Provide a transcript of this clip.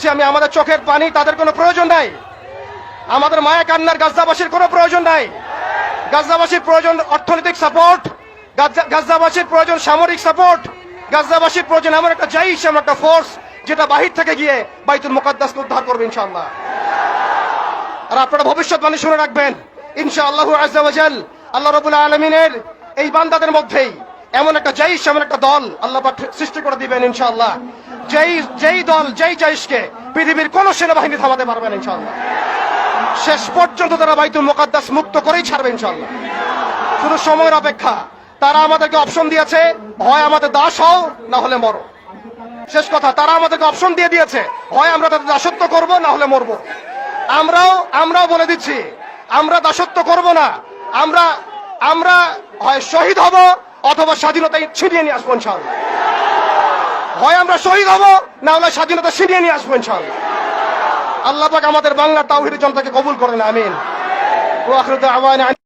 যে আমি আমাদের চোখের পানি তাদের কোনো প্রয়োজন নাই। আমাদের মায়া কান্নার গাজদাবাসীর কোনো প্রয়োজন নাই। গাজদাবাসীর প্রয়োজন অর্থনৈতিক সাপোর্ট গাজদাবাসীর প্রয়োজন সামরিক সাপোর্ট গাজদাবাসীর প্রয়োজন এমন একটা জাইশ এমন একটা ফোর্স যেটা বাহির থেকে গিয়ে বাইতুল মুকাদ্দাসকে উদ্ধার করবে ইনশাআল্লাহ। আর আপনারা ভবিষ্যৎবাণী শুনে রাখবেন, ইনশাআল্লাহ আজাল আল্লাহ রবুল্লা আলমিনের এই বান্দাদের মধ্যেই এমন একটা জাইশ এমন একটা দল আল্লাহ সৃষ্টি করে দিবেন ইনশাআল্লাহ। যেই যেই দল, যেই জাইশকে পৃথিবীর কোন সেনাবাহিনী থামাতে পারবেন ইনশাআল্লাহ। শেষ পর্যন্ত তারা বাইতুল মোকাদ্দাস মুক্ত করেই ছাড়বে, ইনশাআল্লাহ। শুধু সময়ের অপেক্ষা। তারা আমাদেরকে অপশন দিয়েছে হয় আমাদের দাস হও, না হলে মরো। শেষ কথা, তারা আমাদেরকে অপশন দিয়ে দিয়েছে হয় আমরা তাদের দাসত্ব করব, না হলে মরবো। আমরাও আমরাও বলে দিচ্ছি, আমরা দাসত্ব করব না। আমরা আমরা হয় শহীদ হব, অথবা স্বাধীনতা ছিনিয়ে নিয়ে আসব, ইনশাআল্লাহ। হয় আমরা শহীদ হব, না হলে স্বাধীনতা ছিনিয়ে নিয়ে আসব ইনশাল আল্লাহ পাক আমাদের বাংলা তাওহিদের জনতাকে কবুল করেন আমিন।